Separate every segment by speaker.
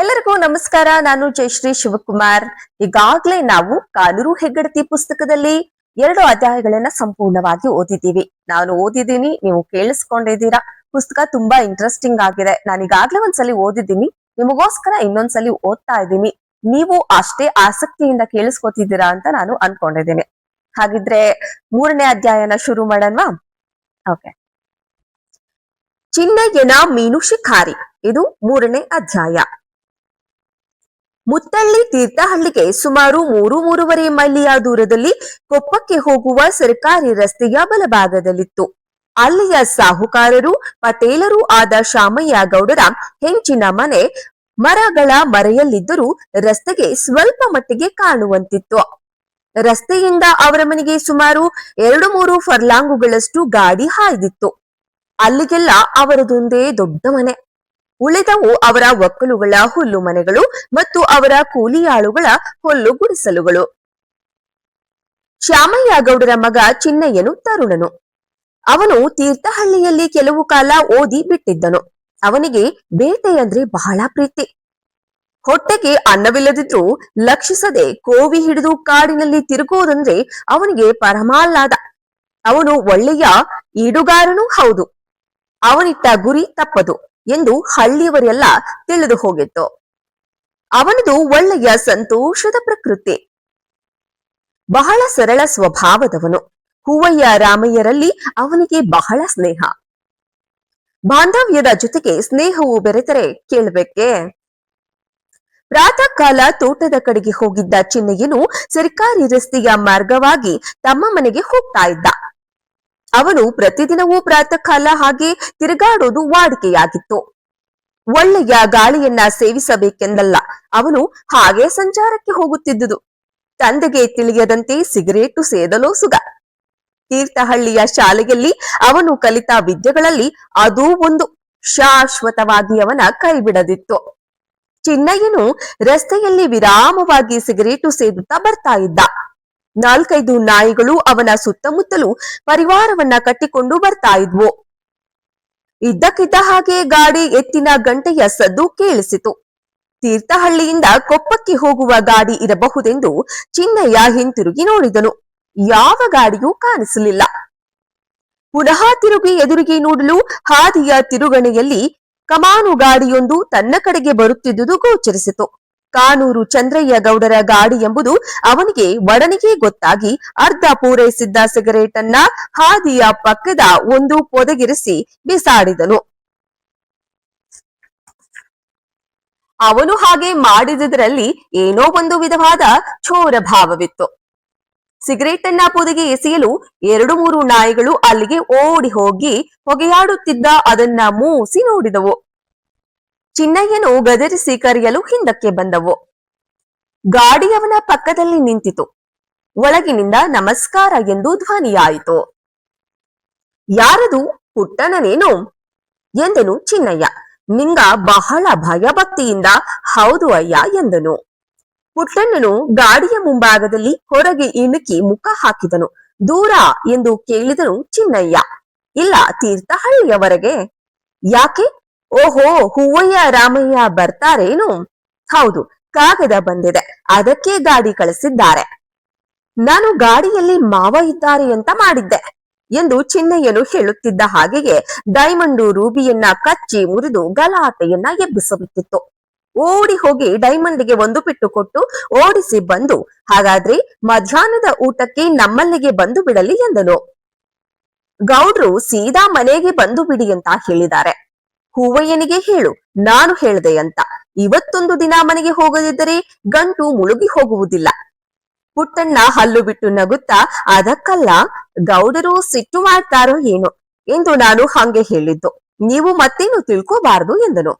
Speaker 1: ಎಲ್ಲರಿಗೂ ನಮಸ್ಕಾರ. ನಾನು ಜಯಶ್ರೀ ಶಿವಕುಮಾರ್. ಈಗಾಗ್ಲೇ ನಾವು ಕಾನೂರು ಹೆಗ್ಗಡತಿ ಪುಸ್ತಕದಲ್ಲಿ ಎರಡು ಅಧ್ಯಾಯಗಳನ್ನ ಸಂಪೂರ್ಣವಾಗಿ ಓದಿದ್ದೀವಿ. ನಾನು ಓದಿದ್ದೀನಿ, ನೀವು ಕೇಳಿಸ್ಕೊಂಡಿದ್ದೀರಾ. ಪುಸ್ತಕ ತುಂಬಾ ಇಂಟ್ರೆಸ್ಟಿಂಗ್ ಆಗಿದೆ. ನಾನು ಈಗಾಗಲೇ ಒಂದ್ಸಲಿ ಓದಿದ್ದೀನಿ. ನಿಮಗೋಸ್ಕರ ಇನ್ನೊಂದ್ಸಲಿ ಓದ್ತಾ ಇದ್ದೀನಿ. ನೀವು ಅಷ್ಟೇ ಆಸಕ್ತಿಯಿಂದ ಕೇಳಿಸ್ಕೊತಿದ್ದೀರಾ ಅಂತ ನಾನು ಅನ್ಕೊಂಡಿದ್ದೀನಿ. ಹಾಗಿದ್ರೆ ಮೂರನೇ ಅಧ್ಯಾಯನ ಶುರು ಮಾಡೋಣವಾ? ಓಕೆ. ಚಿನ್ನಯ್ಯನ ಮೀನು ಶಿಕಾರಿ ಇದು ಮೂರನೇ ಅಧ್ಯಾಯ. ಮುತ್ತಳ್ಳಿ ತೀರ್ಥಹಳ್ಳಿಗೆ ಸುಮಾರು ಮೂರು ಮೂರುವರೆ ಮೈಲಿಯ ದೂರದಲ್ಲಿ ಕೊಪ್ಪಕ್ಕೆ ಹೋಗುವ ಸರ್ಕಾರಿ ರಸ್ತೆಯ ಬಲಭಾಗದಲ್ಲಿತ್ತು. ಅಲ್ಲಿಯ ಸಾಹುಕಾರರು, ಪಟೇಲರೂ ಆದ ಶಾಮಯ್ಯ ಗೌಡರ ಹೆಂಚಿನ ಮನೆ ಮರಗಳ ಮರೆಯಲ್ಲಿದ್ದರೂ ರಸ್ತೆಗೆ ಸ್ವಲ್ಪ ಮಟ್ಟಿಗೆ ಕಾಣುವಂತಿತ್ತು. ರಸ್ತೆಯಿಂದ ಅವರ ಮನೆಗೆ ಸುಮಾರು ಎರಡು ಮೂರು ಫರ್ಲಾಂಗುಗಳಷ್ಟು ಗಾಡಿ ಹಾಯ್ದಿತ್ತು. ಅಲ್ಲಿಗೆಲ್ಲ ಅವರದೊಂದೇ ದೊಡ್ಡ ಮನೆ. ಉಳಿದವು ಅವರ ಒಕ್ಕಲುಗಳ ಹುಲ್ಲು ಮನೆಗಳು ಮತ್ತು ಅವರ ಕೂಲಿಯಾಳುಗಳ ಹುಲ್ಲು ಗುಡಿಸಲುಗಳು. ಶ್ಯಾಮಯ್ಯ ಗೌಡರ ಮಗ ಚಿನ್ನಯ್ಯನು ತರುಣನು. ಅವನು ತೀರ್ಥಹಳ್ಳಿಯಲ್ಲಿ ಕೆಲವು ಕಾಲ ಓದಿ ಬಿಟ್ಟಿದ್ದನು. ಅವನಿಗೆ ಬೇಟೆ ಅಂದ್ರೆ ಬಹಳ ಪ್ರೀತಿ. ಹೊಟ್ಟೆಗೆ ಅನ್ನವಿಲ್ಲದಿದ್ರೂ ಲಕ್ಷಿಸದೆ ಕೋವಿ ಹಿಡಿದು ಕಾಡಿನಲ್ಲಿ ತಿರುಗುವುದಂದ್ರೆ ಅವನಿಗೆ ಪರಮಾಲ್ಲಾದ ಅವನು ಒಳ್ಳೆಯ ಈಡುಗಾರನೂ ಹೌದು. ಅವನಿಟ್ಟ ಗುರಿ ತಪ್ಪದು. ಎಂದು ಹಳ್ಳಿಯವರೆಲ್ಲ ತಿಳಿದು ಹೋಗಿತ್ತು. ಅವನದು ಒಳ್ಳೆಯ ಸಂತೋಷದ ಪ್ರಕೃತಿ. ಬಹಳ ಸರಳ ಸ್ವಭಾವದವನು. ಹೂವಯ್ಯ ರಾಮಯ್ಯರಲ್ಲಿ ಅವನಿಗೆ ಬಹಳ ಸ್ನೇಹ. ಬಾಂಧವ್ಯದ ಜೊತೆಗೆ ಸ್ನೇಹವು ಬೆರೆತರೆ ಕೇಳಬೇಕೆ? ಪ್ರಾತಃ ಕಾಲ ತೋಟದ ಕಡೆಗೆ ಹೋಗಿದ್ದ ಚಿನ್ನಯ್ಯನು ಸರ್ಕಾರಿ ರಸ್ತೆಯ ಮಾರ್ಗವಾಗಿ ತಮ್ಮ ಮನೆಗೆ ಹೋಗ್ತಾ ಇದ್ದ. ಅವನು ಪ್ರತಿದಿನವೂ ಪ್ರಾತಃ ಕಾಲ ಹಾಗೆ ತಿರುಗಾಡೋದು ವಾಡಿಕೆಯಾಗಿತ್ತು. ಒಳ್ಳೆಯ ಗಾಳಿಯನ್ನ ಸೇವಿಸಬೇಕೆಂದಲ್ಲ, ಅವನು ಹಾಗೆ ಸಂಚಾರಕ್ಕೆ ಹೋಗುತ್ತಿದ್ದುದು. ತಂದೆಗೆ ತಿಳಿಯದಂತೆ ಸಿಗರೇಟು ಸೇದಲೋ ಸುಗ. ತೀರ್ಥಹಳ್ಳಿಯ ಶಾಲೆಯಲ್ಲಿ ಅವನು ಕಲಿತ ವಿದ್ಯೆಗಳಲ್ಲಿ ಅದೂ ಒಂದು. ಶಾಶ್ವತವಾಗಿ ಅವನ ಕೈಬಿಡದಿತ್ತು. ಚಿನ್ನಯ್ಯನು ರಸ್ತೆಯಲ್ಲಿ ವಿರಾಮವಾಗಿ ಸಿಗರೇಟು ಸೇದುತ್ತಾ ಬರ್ತಾ ಇದ್ದ. ನಾಲ್ಕೈದು ನಾಯಿಗಳು ಅವನ ಸುತ್ತಮುತ್ತಲೂ ಪರಿವಾರವನ್ನ ಕಟ್ಟಿಕೊಂಡು ಬರ್ತಾ ಇದ್ವು. ಇದ್ದಕ್ಕಿದ್ದ ಹಾಗೆ ಗಾಡಿ ಎತ್ತಿನ ಗಂಟೆಯ ಸದ್ದು ಕೇಳಿಸಿತು. ತೀರ್ಥಹಳ್ಳಿಯಿಂದ ಕೊಪ್ಪಕ್ಕೆ ಹೋಗುವ ಗಾಡಿ ಇರಬಹುದೆಂದು ಚಿನ್ನಯ್ಯ ಹಿಂತಿರುಗಿ ನೋಡಿದನು. ಯಾವ ಗಾಡಿಯೂ ಕಾಣಿಸಲಿಲ್ಲ. ಪುನಃ ತಿರುಗಿ ಎದುರಿಗೆ ನೋಡಲು ಹಾದಿಯ ತಿರುಗಣೆಯಲ್ಲಿ ಕಮಾನು ಗಾಡಿಯೊಂದು ತನ್ನ ಕಡೆಗೆ ಬರುತ್ತಿದ್ದುದು ಗೋಚರಿಸಿತು. ಕಾನೂರು ಚಂದ್ರಯ್ಯ ಗೌಡರ ಗಾಡಿ ಎಂಬುದು ಅವನಿಗೆ ಒಡನಿಗೆ ಗೊತ್ತಾಗಿ ಅರ್ಧ ಪೂರೈಸಿದ್ದ ಸಿಗರೇಟ್ ಅನ್ನ ಹಾದಿಯ ಪಕ್ಕದ ಒಂದು ಪೊದಗಿರಿಸಿ ಬಿಸಾಡಿದನು. ಅವನು ಹಾಗೆ ಮಾಡಿದುದರಲ್ಲಿ ಏನೋ ಒಂದು ವಿಧವಾದ ಚೋರ ಭಾವವಿತ್ತು ಸಿಗರೇಟ್ ಅನ್ನ ಪೊದೆಗೆ ಎಸೆಯಲು ಎರಡು ಮೂರು ನಾಯಿಗಳು ಅಲ್ಲಿಗೆ ಓಡಿ ಹೋಗಿ ಹೊಗೆಯಾಡುತ್ತಿದ್ದ ಅದನ್ನ ಮೂಸಿ ನೋಡಿದವು. ಚಿನ್ನಯ್ಯನು ಗದರಿಸಿ ಕರೆಯಲು ಹಿಂದಕ್ಕೆ ಬಂದವು. ಗಾಡಿಯವನ ಪಕ್ಕದಲ್ಲಿ ನಿಂತಿತು. ಒಳಗಿನಿಂದ ನಮಸ್ಕಾರ ಎಂದು ಧ್ವನಿಯಾಯಿತು. ಯಾರದು ಪುಟ್ಟನನೇನು ಎಂದನು ಚಿನ್ನಯ್ಯ. ನಿಂಗ ಬಹಳ ಭಯಭಕ್ತಿಯಿಂದ ಹೌದು ಅಯ್ಯ ಎಂದನು. ಪುಟ್ಟಣ್ಣನು ಗಾಡಿಯ ಮುಂಭಾಗದಲ್ಲಿ ಹೊರಗೆ ಇಣುಕಿ ಮುಖ ಹಾಕಿದನು. ದೂರ ಎಂದು ಕೇಳಿದನು ಚಿನ್ನಯ್ಯ. ಇಲ್ಲ ತೀರ್ಥಹಳ್ಳಿಯವರೆಗೆ? ಯಾಕೆ? ಓಹೋ, ಹೂವಯ್ಯ ರಾಮಯ್ಯ ಬರ್ತಾರೇನು? ಹೌದು, ಕಾಗದ ಬಂದಿದೆ, ಅದಕ್ಕೆ ಗಾಡಿ ಕಳಿಸಿದ್ದಾರೆ. ನಾನು ಗಾಡಿಯಲ್ಲಿ ಮಾವ ಇದ್ದಾರೆ ಅಂತ ಮಾಡಿದ್ದೆ ಎಂದು ಚಿನ್ನಯ್ಯನು ಹೇಳುತ್ತಿದ್ದ ಹಾಗೆಯೇ ಡೈಮಂಡು ರೂಬಿಯನ್ನ ಕಚ್ಚಿ ಮುರಿದು ಗಲಾಟೆಯನ್ನ ಎಬ್ಬಿಸುತ್ತಿತ್ತು. ಓಡಿ ಹೋಗಿ ಡೈಮಂಡ್ಗೆ ಒಂದು ಪಿಟ್ಟು ಕೊಟ್ಟು ಓಡಿಸಿ ಬಂದು, ಹಾಗಾದ್ರೆ ಮಧ್ಯಾಹ್ನದ ಊಟಕ್ಕೆ ನಮ್ಮಲ್ಲಿಗೆ ಬಂದು ಬಿಡಲಿ ಎಂದನು. ಗೌಡ್ರು ಸೀದಾ ಮನೆಗೆ ಬಂದು ಬಿಡಿ ಅಂತ ಹೇಳಿದ್ದಾರೆ. ಹೂವಯ್ಯನಿಗೆ ಹೇಳು, ನಾನು ಹೇಳ್ದೆ ಅಂತ. ಇವತ್ತೊಂದು ದಿನ ಮನೆಗೆ ಹೋಗದಿದ್ದರೆ ಗಂಟು ಮುಳುಗಿ ಹೋಗುವುದಿಲ್ಲ. ಪುಟ್ಟಣ್ಣ ಹಲ್ಲು ಬಿಟ್ಟು ನಗುತ್ತಾ, ಅದಕ್ಕಲ್ಲ ಗೌಡರು ಸಿಟ್ಟು ಮಾಡ್ತಾರೋ ಏನೋ ಎಂದು ನಾನು ಹಂಗೆ ಹೇಳಿದ್ದು. ನೀವು ಮತ್ತೇನು ತಿಳ್ಕೋಬಾರದು ಎಂದನು.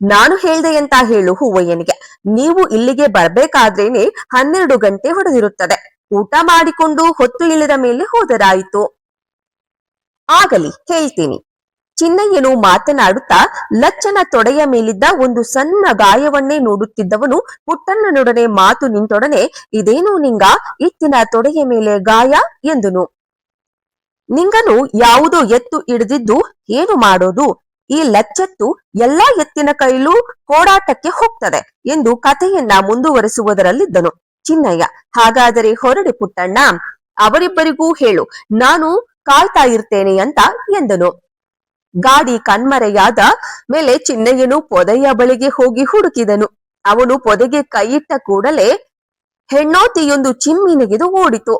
Speaker 1: ನಾನು ಹೇಳ್ದೆ ಅಂತ ಹೇಳು ಹೂವಯ್ಯನಿಗೆ. ನೀವು ಇಲ್ಲಿಗೆ ಬರ್ಬೇಕಾದ್ರೇನೆ ಹನ್ನೆರಡು ಗಂಟೆ ಹೊಡೆದಿರುತ್ತದೆ. ಊಟ ಮಾಡಿಕೊಂಡು ಹೊತ್ತು ಇಳಿದ ಮೇಲೆ ಹೋದರಾಯಿತು. ಆಗಲಿ, ಹೇಳ್ತೀನಿ. ಚಿನ್ನಯ್ಯನು ಮಾತನಾಡುತ್ತಾ, ಲಚ್ಚನ ತೊಡೆಯ ಮೇಲಿದ್ದ ಒಂದು ಸಣ್ಣ ಗಾಯವನ್ನೇ ನೋಡುತ್ತಿದ್ದವನು ಪುಟ್ಟಣ್ಣನೊಡನೆ ಮಾತು ನಿಂತೊಡನೆ, ಇದೇನು ನಿಂಗ? ಇತ್ತಿನ ತೊಡೆಯ ಮೇಲೆ ಗಾಯ? ಎಂದನು. ನಿಂಗನು ಯಾವುದೋ ಎತ್ತು ಹಿಡಿದಿದ್ದು ಏನು ಮಾಡೋದು? ಈ ಲಚ್ಚತ್ತು ಎಲ್ಲಾ ಎತ್ತಿನ ಕೈಲೂ ಕೋಡಾಟಕ್ಕೆ ಹೋಗ್ತದೆ ಎಂದು ಕಥೆಯನ್ನ ಮುಂದುವರೆಸುವುದರಲ್ಲಿದ್ದನು ಚಿನ್ನಯ್ಯ. ಹಾಗಾದರೆ ಹೊರಡಿ ಪುಟ್ಟಣ್ಣ, ಅವರಿಬ್ಬರಿಗೂ ಹೇಳು, ನಾನು ಕಾಯ್ತಾ ಇರ್ತೇನೆ ಅಂತ ಎಂದನು. ಗಾಡಿ ಕಣ್ಮರೆಯಾದ ಮೇಲೆ ಚಿನ್ನಯ್ಯನು ಪೊದೆಯ ಬಳಿಗೆ ಹೋಗಿ ಹುಡುಕಿದನು. ಅವನು ಪೊದೆಗೆ ಕೈಯಿಟ್ಟ ಕೂಡಲೇ ಹೆಣ್ಣೋತಿಯೊಂದು ಚಿಮ್ಮಿ ನೆಗೆದು ಓಡಿತು.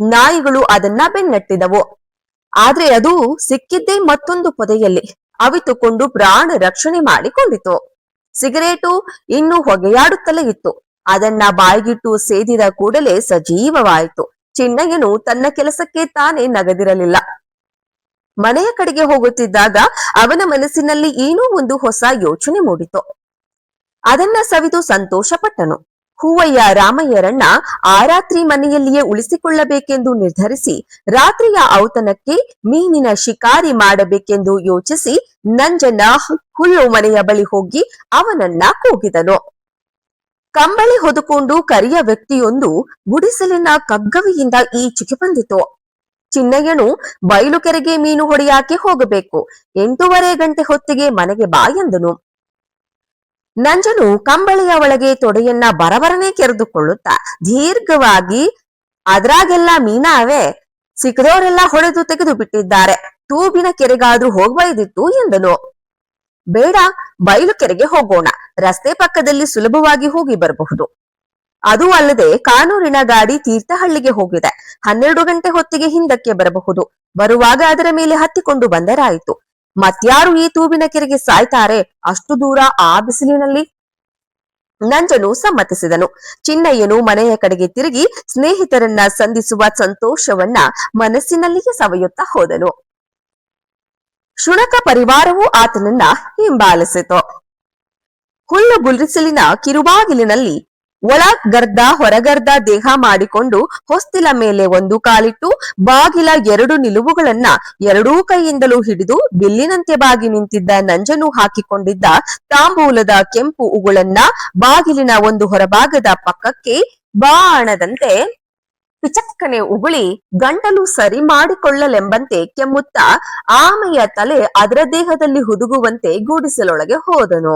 Speaker 1: ನಾಯಿಗಳು ಅದನ್ನ ಬೆನ್ನಟ್ಟಿದವು. ಆದ್ರೆ ಅದು ಸಿಕ್ಕಿದ್ದೇ ಮತ್ತೊಂದು ಪೊದೆಯಲ್ಲಿ. ಅವಿತುಕೊಂಡು ಪ್ರಾಣ ರಕ್ಷಣೆ ಮಾಡಿಕೊಂಡಿತು. ಸಿಗರೇಟು ಇನ್ನೂ ಹೊಗೆಯಾಡುತ್ತಲೇ ಇತ್ತು. ಅದನ್ನ ಬಾಯಿಗಿಟ್ಟು ಸೇದಿದ ಕೂಡಲೇ ಸಜೀವವಾಯಿತು. ಚಿನ್ನಯ್ಯನು ತನ್ನ ಕೆಲಸಕ್ಕೆ ತಾನೇ ನಗದಿರಲಿಲ್ಲ. ಮನೆಯ ಕಡೆಗೆ ಹೋಗುತ್ತಿದ್ದಾಗ ಅವನ ಮನಸ್ಸಿನಲ್ಲಿ ಏನೋ ಒಂದು ಹೊಸ ಯೋಚನೆ ಮೂಡಿತು. ಅದನ್ನ ಸವಿದು ಸಂತೋಷಪಟ್ಟನು. ಹೂವಯ್ಯ ರಾಮಯ್ಯರನ್ನ ಆ ರಾತ್ರಿ ಮನೆಯಲ್ಲಿಯೇ ಉಳಿಸಿಕೊಳ್ಳಬೇಕೆಂದು ನಿರ್ಧರಿಸಿ, ರಾತ್ರಿಯ ಔತಣಕ್ಕೆ ಮೀನಿನ ಶಿಕಾರಿ ಮಾಡಬೇಕೆಂದು ಯೋಚಿಸಿ ನಂಜನ ಹುಲ್ಲು ಮನೆಯ ಬಳಿ ಹೋಗಿ ಅವನನ್ನ ಕೂಗಿದನು. ಕಂಬಳಿ ಹೊದುಕೊಂಡು ಕರಿಯ ವ್ಯಕ್ತಿಯೊಂದು ಗುಡಿಸಲಿನ ಕಗ್ಗವಿಯಿಂದ ಈಚೆಗೆ ಬಂದಿತು. ಚಿನ್ನಯ್ಯನು ಬಯಲು ಕೆರೆಗೆ ಮೀನು ಹೊಡೆಯಾಕೆ ಹೋಗಬೇಕು. ಎಂಟೂವರೆ ಗಂಟೆ ಹೊತ್ತಿಗೆ ಮನೆಗೆ ಬಾ ಎಂದನು. ನಂಜನು ಕಂಬಳಿಯ ಒಳಗೆ ತೊಡೆಯನ್ನ ಬರಬರನೆ ಕೆರೆದುಕೊಳ್ಳುತ್ತಾ ದೀರ್ಘವಾಗಿ ಅದ್ರಾಗೆಲ್ಲ ಮೀನಾವೆ ಸಿಕ್ಕದವರೆಲ್ಲ ಹೊಡೆದು ತೆಗೆದು ಬಿಟ್ಟಿದ್ದಾರೆ ತೂಬಿನ ಕೆರೆಗಾದ್ರೂ ಹೋಗ್ಬೈದಿತ್ತು ಎಂದನು. ಬೇಡ ಬಯಲು ಕೆರೆಗೆ ಹೋಗೋಣ. ರಸ್ತೆ ಪಕ್ಕದಲ್ಲಿ ಸುಲಭವಾಗಿ ಹೋಗಿ ಬರಬಹುದು. ಅದು ಅಲ್ಲದೆ ಕಾನೂರಿನ ಗಾಡಿ ತೀರ್ಥಹಳ್ಳಿಗೆ ಹೋಗಿದೆ. ಹನ್ನೆರಡು ಗಂಟೆ ಹೊತ್ತಿಗೆ ಹಿಂದಕ್ಕೆ ಬರಬಹುದು. ಬರುವಾಗ ಅದರ ಮೇಲೆ ಹತ್ತಿಕೊಂಡು ಬಂದರಾಯಿತು. ಮತ್ಯಾರು ಈ ತೂಬಿನ ಕೆರೆಗೆ ಸಾಯ್ತಾರೆ? ಅಷ್ಟು ದೂರ ಆ ಬಿಸಿಲಿನಲ್ಲಿ? ನಂಜನು ಸಮ್ಮತಿಸಿದನು. ಚಿನ್ನಯ್ಯನು ಮನೆಯ ಕಡೆಗೆ ತಿರುಗಿ ಸ್ನೇಹಿತರನ್ನ ಸಂಧಿಸುವ ಸಂತೋಷವನ್ನ ಮನಸ್ಸಿನಲ್ಲಿಯೇ ಸವೆಯುತ್ತಾ ಹೋದನು. ಶುನಕ ಪರಿವಾರವೂ ಆತನನ್ನ ಹಿಂಬಾಲಿಸಿತು. ಹುಲ್ಲು ಗುಲ್ರಿಸಲಿನ ಕಿರುಬಾಗಿಲಿನಲ್ಲಿ ಒಳಗರ್ದ ಹೊರಗರ್ದ ದೇಹ ಮಾಡಿಕೊಂಡು ಹೊಸ್ತಿಲ ಮೇಲೆ ಒಂದು ಕಾಲಿಟ್ಟು ಬಾಗಿಲ ಎರಡು ನಿಲುವುಗಳನ್ನ ಎರಡೂ ಕೈಯಿಂದಲೂ ಹಿಡಿದು ಬಿಲ್ಲಿನಂತೆ ಬಾಗಿ ನಿಂತಿದ್ದ ನಂಜನು ಹಾಕಿಕೊಂಡಿದ್ದ ತಾಂಬೂಲದ ಕೆಂಪು ಉಗುಳನ್ನ ಬಾಗಿಲಿನ ಒಂದು ಹೊರಭಾಗದ ಪಕ್ಕಕ್ಕೆ ಬಾಣದಂತೆ ಪಿಚಕ್ಕನೆ ಉಗುಳಿ ಗಂಟಲು ಸರಿ ಮಾಡಿಕೊಳ್ಳಲೆಂಬಂತೆ ಕೆಮ್ಮುತ್ತಾ ಆಮೆಯ ತಲೆ ಅದರ ದೇಹದಲ್ಲಿ ಹುದುಗುವಂತೆ ಗೂಡಿಸಲೊಳಗೆ ಹೋದನು.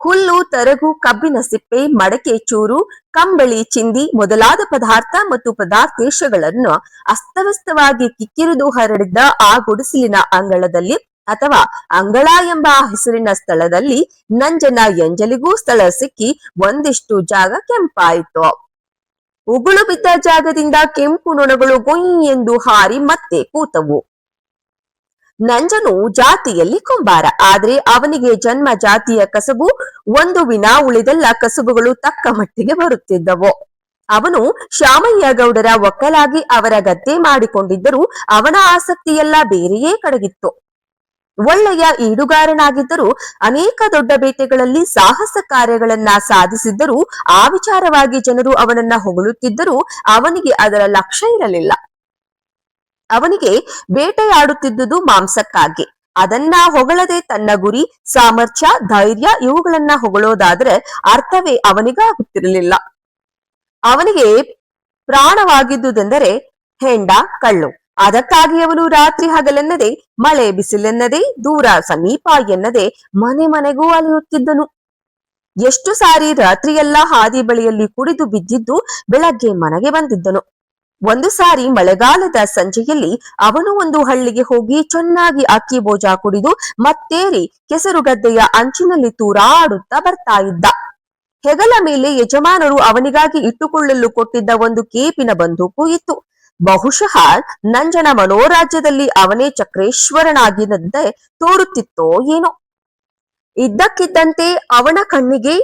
Speaker 1: ಹುಲ್ಲು, ತರಗು, ಕಬ್ಬಿನ ಸಿಪ್ಪೆ, ಮಡಕೆ, ಚೂರು, ಕಂಬಳಿ, ಚಿಂದಿ ಮೊದಲಾದ ಪದಾರ್ಥ ಮತ್ತು ಪದಾರ್ಥೇಶಗಳನ್ನು ಅಸ್ತವ್ಯಸ್ತವಾಗಿ ಕಿಕ್ಕಿರಿದು ಹರಡಿದ್ದ ಆ ಗುಡಿಸಲಿನ ಅಂಗಳದಲ್ಲಿ ಅಥವಾ ಅಂಗಳ ಎಂಬ ಹೆಸರಿನ ಸ್ಥಳದಲ್ಲಿ ನಂಜನ ಎಂಜಲಿಗೂ ಸ್ಥಳ ಸಿಕ್ಕಿ ಒಂದಿಷ್ಟು ಜಾಗ ಕೆಂಪಾಯಿತು. ಉಗುಳು ಬಿದ್ದ ಜಾಗದಿಂದ ಕೆಂಪು ನೊಣಗಳು ಗೊಯ್ ಎಂದು ಹಾರಿ ಮತ್ತೆ ಕೂತವು. ನಂಜನು ಜಾತಿಯಲ್ಲಿ ಕುಂಬಾರ. ಆದ್ರೆ ಅವನಿಗೆ ಜನ್ಮ ಜಾತಿಯ ಕಸಬು, ಒಂದು ವಿನ ಉಳಿದೆಲ್ಲ ಕಸಬುಗಳು ತಕ್ಕ ಮಟ್ಟಿಗೆ ಬರುತ್ತಿದ್ದವು. ಅವನು ಶ್ಯಾಮಯ್ಯ ಗೌಡರ ಒಕ್ಕಲಾಗಿ ಅವರ ಗದ್ದೆ ಮಾಡಿಕೊಂಡಿದ್ದರೂ ಅವನ ಆಸಕ್ತಿಯೆಲ್ಲ ಬೇರೆಯೇ ಕಡೆಗಿತ್ತು. ಒಳ್ಳೆಯ ಈಡುಗಾರನಾಗಿದ್ದರೂ, ಅನೇಕ ದೊಡ್ಡ ಬೇಟೆಗಳಲ್ಲಿ ಸಾಹಸ ಕಾರ್ಯಗಳನ್ನ ಸಾಧಿಸಿದ್ದರೂ, ಆ ವಿಚಾರವಾಗಿ ಜನರು ಅವನನ್ನ ಹೊಗಳುತ್ತಿದ್ದರೂ, ಅವನಿಗೆ ಅದರ ಲಕ್ಷ್ಯ ಇರಲಿಲ್ಲ. ಅವನಿಗೆ ಬೇಟೆಯಾಡುತ್ತಿದ್ದುದು ಮಾಂಸಕ್ಕಾಗಿ. ಅದನ್ನ ಹೊಗಳದೆ ತನ್ನ ಗುರಿ, ಸಾಮರ್ಥ್ಯ, ಧೈರ್ಯ ಇವುಗಳನ್ನ ಹೊಗಳೋದಾದ್ರೆ ಅರ್ಥವೇ ಅವನಿಗಾಗುತ್ತಿರಲಿಲ್ಲ ಅವನಿಗೆ ಪ್ರಾಣವಾಗಿದ್ದುದೆಂದರೆ ಹೆಂಡ, ಕಳ್ಳು. ಅದಕ್ಕಾಗಿ ಅವನು ರಾತ್ರಿ ಹಗಲೆನ್ನದೆ, ಮಳೆ ಬಿಸಿಲೆನ್ನದೆ, ದೂರ ಸಮೀಪ ಎನ್ನದೆ ಮನೆ ಮನೆಗೂ ಅಲೆಯುತ್ತಿದ್ದನು. ಎಷ್ಟು ಸಾರಿ ರಾತ್ರಿಯೆಲ್ಲ ಹಾದಿ ಬಳಿಯಲ್ಲಿ ಕುಡಿದು ಬಿದ್ದಿದ್ದು ಬೆಳಗ್ಗೆ ಮನೆಗೆ ಬಂದಿದ್ದನು. ಒಂದು ಸಾರಿ ಮಳೆಗಾಲದ ಸಂಜೆಯಲ್ಲಿ ಅವನು ಒಂದು ಹಳ್ಳಿಗೆ ಹೋಗಿ ಚೆನ್ನಾಗಿ ಅಕ್ಕಿ ಬೋಜ ಕುಡಿದು ಮತ್ತೇರಿ ಕೆಸರುಗದ್ದೆಯ ಅಂಚಿನಲ್ಲಿ ತೂರಾಡುತ್ತಾ ಬರ್ತಾ ಇದ್ದ. ಹೆಗಲ ಮೇಲೆ ಯಜಮಾನರು ಅವನಿಗಾಗಿ ಇಟ್ಟುಕೊಳ್ಳಲು ಕೊಟ್ಟಿದ್ದ ಒಂದು ಕೇಪಿನ ಬಂದೂಕು ಇತ್ತು. ಬಹುಶಃ ನಂಜನ ಮನೋರಾಜ್ಯದಲ್ಲಿ ಅವನೇ ಚಕ್ರೇಶ್ವರನಾಗಿದ್ದಂತೆ ತೋರುತ್ತಿತ್ತೋ ಏನೋ. ಇದ್ದಕ್ಕಿದ್ದಂತೆ ಅವನ ಕಣ್ಣಿಗೆ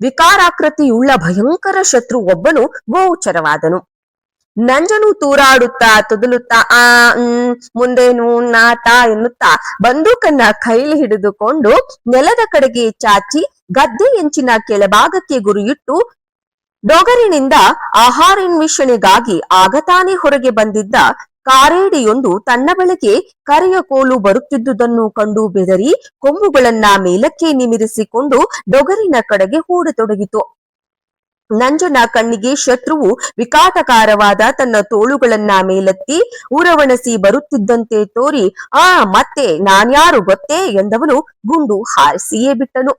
Speaker 1: ವಿಕಾರಾಕೃತಿಯುಳ್ಳ ಭಯಂಕರ ಶತ್ರು ಒಬ್ಬನು ಗೋಚರವಾದನು. ನಂಜನು ತೂರಾಡುತ್ತಾ, ತುದಲುತ್ತಾ, ಆ ಮುಂದೇನು ನಾಟ ಎನ್ನುತ್ತಾ, ಬಂದೂಕನ್ನ ಕೈಲಿ ಹಿಡಿದುಕೊಂಡು ನೆಲದ ಕಡೆಗೆ ಚಾಚಿ, ಗದ್ದೆ ಎಂಚಿನ ಕೆಳಭಾಗಕ್ಕೆ ಗುರಿಯಿಟ್ಟು, ಡೊಗರಿನಿಂದ ಆಹಾರನ್ವೇಷಣೆಗಾಗಿ ಆಗತಾನೆ ಹೊರಗೆ ಬಂದಿದ್ದ ಕಾರೇಡಿಯೊಂದು ತನ್ನ ಬಳಿಗೆ ಕರೆಯ ಕೋಲು ಬರುತ್ತಿದ್ದುದನ್ನು ಕಂಡು ಬೆದರಿ, ಕೊಂಬುಗಳನ್ನ ಮೇಲಕ್ಕೆ ನಿಮಿರಿಸಿಕೊಂಡು ಡೊಗರಿನ ಕಡೆಗೆ ಹೂಡತೊಡಗಿತು ನಂಜನ ಕಣ್ಣಿಗೆ ಶತ್ರುವು ವಿಕಾಟಕಾರವಾದ ತನ್ನ ತೋಳುಗಳನ್ನ ಮೇಲೆತ್ತಿ ಊರವಣಸಿ ಬರುತ್ತಿದ್ದಂತೆ ತೋರಿ, ಆ, ಮತ್ತೆ ನಾನ್ಯಾರು ಗೊತ್ತೇ? ಎಂದವನು ಗುಂಡು ಹಾರಿಸಿಯೇ ಬಿಟ್ಟನು.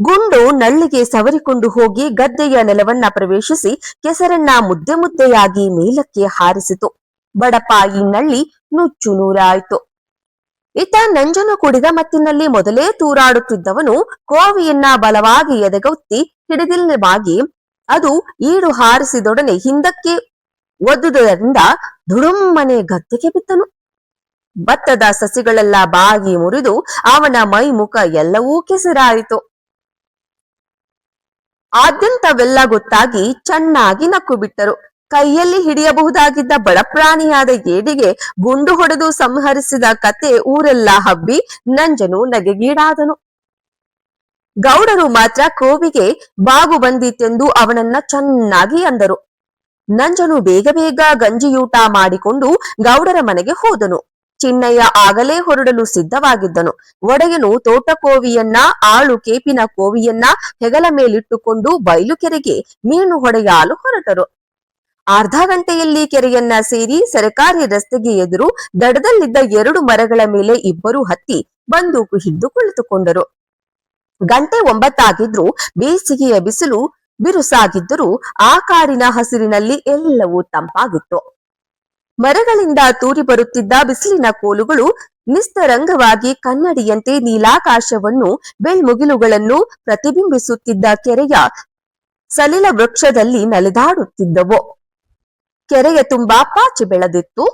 Speaker 1: ಗುಂಡು ನಳ್ಳಿಗೆ ಸವರಿಕೊಂಡು ಹೋಗಿ ಗದ್ದೆಯ ನೆಲವನ್ನ ಪ್ರವೇಶಿಸಿ ಕೆಸರನ್ನ ಮುದ್ದೆ ಮುದ್ದೆಯಾಗಿ ಮೇಲಕ್ಕೆ ಹಾರಿಸಿತು. ಬಡಪಾಯಿ ನಳ್ಳಿ ನುಚ್ಚು ನೂರಾಯಿತು. ಇತ್ತ ನಂಜನು ಕುಡಿದ ಮತ್ತಿನಲ್ಲಿ ಮೊದಲೇ ತೂರಾಡುತ್ತಿದ್ದವನು ಕೋವಿಯನ್ನ ಬಲವಾಗಿ ಎದೆಗೊತ್ತಿ ಹಿಡಿದಿಲ್ಲವಾಗಿ ಅದು ಈಡು ಹಾರಿಸಿದೊಡನೆ ಹಿಂದಕ್ಕೆ ಒದ್ದುದರಿಂದ ದುಡುಮ್ಮನೆ ಗದ್ದೆಗೆ ಬಿತ್ತನು ಭತ್ತದ ಸಸಿಗಳೆಲ್ಲ ಬಾಗಿ ಮುರಿದು ಅವನ ಮೈ ಮುಖ ಎಲ್ಲವೂ ಕೆಸರಾಯಿತು. ಆದ್ಯಂತವೆಲ್ಲ ಗೊತ್ತಾಗಿ ಚೆನ್ನಾಗಿ ನಕ್ಕು ಬಿಟ್ಟರು. ಕೈಯಲ್ಲಿ ಹಿಡಿಯಬಹುದಾಗಿದ್ದ ಬಡಪ್ರಾಣಿಯಾದ ಏಡಿಗೆ ಗುಂಡು ಹೊಡೆದು ಸಂಹರಿಸಿದ ಕತೆ ಊರೆಲ್ಲಾ ಹಬ್ಬಿ ನಂಜನು ನಗೆಗೀಡಾದನು. ಗೌಡರು ಮಾತ್ರ ಕೋವಿಗೆ ಬಾಗು ಬಂದಿತೆಂದು ಅವನನ್ನ ಚೆನ್ನಾಗಿ ಅಂದರು. ನಂಜನು ಬೇಗ ಬೇಗ ಗಂಜಿಯೂಟ ಮಾಡಿಕೊಂಡು ಗೌಡರ ಮನೆಗೆ ಹೋದನು. ಚಿನ್ನಯ್ಯ ಆಗಲೇ ಹೊರಡಲು ಸಿದ್ಧವಾಗಿದ್ದನು. ಒಡೆಯನು ತೋಟಕೋವಿಯನ್ನ ಆಳು ಕೇಪಿನ ಕೋವಿಯನ್ನ ಹೆಗಲ ಮೇಲಿಟ್ಟುಕೊಂಡು ಬಯಲುಕೆರೆಗೆ ಮೀನು ಹೊಡೆಯಲು ಹೊರಟರು. ಅರ್ಧ ಗಂಟೆಯಲ್ಲಿ ಕೆರೆಯನ್ನ ಸೇರಿ ಸರ್ಕಾರಿ ರಸ್ತೆಗೆ ಎದುರು ದಡದಲ್ಲಿದ್ದ ಎರಡು ಮರಗಳ ಮೇಲೆ ಇಬ್ಬರು ಹತ್ತಿ ಬಂದೂಕು ಹಿಡಿದು ಕುಳಿತುಕೊಂಡರು ಗಂಟೆ ಒಂಬತ್ತಾಗಿದ್ರು ಬೇಸಿಗೆಯ ಬಿಸಿಲು ಬಿರುಸಾಗಿದ್ದರೂ ಆ ಕಾರಿನ ಹಸಿರಿನಲ್ಲಿ ಎಲ್ಲವೂ ತಂಪಾಗಿತ್ತು. ಮರಗಳಿಂದ ತೂರಿ ಬರುತ್ತಿದ್ದ ಬಿಸಿಲಿನ ಕೋಲುಗಳು ನಿಸ್ತರಂಗವಾಗಿ ಕನ್ನಡಿಯಂತೆ ನೀಲಾಕಾಶವನ್ನು, ಬೆಳ್ಮುಗಿಲುಗಳನ್ನು ಪ್ರತಿಬಿಂಬಿಸುತ್ತಿದ್ದ ಕೆರೆಯ ಸಲಿಲ ವೃಕ್ಷದಲ್ಲಿ ನಲಿದಾಡುತ್ತಿದ್ದವು. ಕೆರೆಯ ತುಂಬಾ ಪಾಚಿ ಬೆಳೆದಿತ್ತು.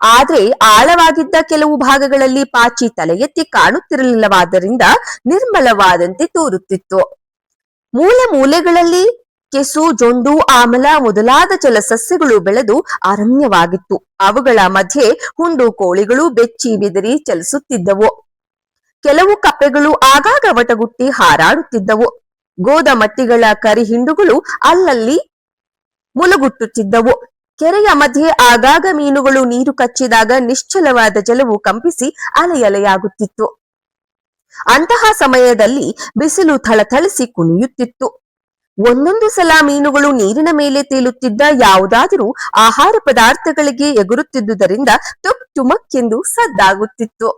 Speaker 1: ಆದ್ರೆ ಆಳವಾಗಿದ್ದ ಕೆಲವು ಭಾಗಗಳಲ್ಲಿ ಪಾಚಿ ತಲೆ ಎತ್ತಿ ಕಾಣುತ್ತಿರಲಿಲ್ಲವಾದ್ದರಿಂದ ನಿರ್ಮಲವಾದಂತೆ ತೋರುತ್ತಿತ್ತು. ಮೂಲೆ ಮೂಲೆಗಳಲ್ಲಿ ಕೆಸು, ಜೊಂಡು, ಆಮಲ ಮೊದಲಾದ ಜಲಸಸ್ಯಗಳು ಬೆಳೆದು ಅರಣ್ಯವಾಗಿತ್ತು. ಅವುಗಳ ಮಧ್ಯೆ ಹುಂಡು ಕೋಳಿಗಳು ಬೆಚ್ಚಿ ಬೆದರಿ ಚಲಿಸುತ್ತಿದ್ದವು. ಕೆಲವು ಕಪ್ಪೆಗಳು ಆಗಾಗ ವಟಗುಟ್ಟಿ ಹಾರಾಡುತ್ತಿದ್ದವು. ಗೋದಮಟ್ಟಿಗಳ ಕರಿಹಿಂಡುಗಳು ಅಲ್ಲಲ್ಲಿ ಮುಲಗುಟ್ಟುತ್ತಿದ್ದವು ಕೆರೆಯ ಮಧ್ಯೆ ಆಗಾಗ ಮೀನುಗಳು ನೀರು ಕಚ್ಚಿದಾಗ ನಿಶ್ಚಲವಾದ ಜಲವು ಕಂಪಿಸಿ ಅಲೆಯಲೆಯಾಗುತ್ತಿತ್ತು. ಅಂತಹ ಸಮಯದಲ್ಲಿ ಬಿಸಿಲು ಥಳಥಳಿಸಿ ಕುಣಿಯುತ್ತಿತ್ತು. ಒಂದೊಂದು ಸಲ ಮೀನುಗಳು ನೀರಿನ ಮೇಲೆ ತೇಲುತ್ತಿದ್ದ ಯಾವುದಾದರೂ ಆಹಾರ ಪದಾರ್ಥಗಳಿಗೆ ಎಗುರುತ್ತಿದ್ದುದರಿಂದ ತುಕ್ ತುಮಕ್ಕೆಂದು ಸದ್ದಾಗುತ್ತಿತ್ತು.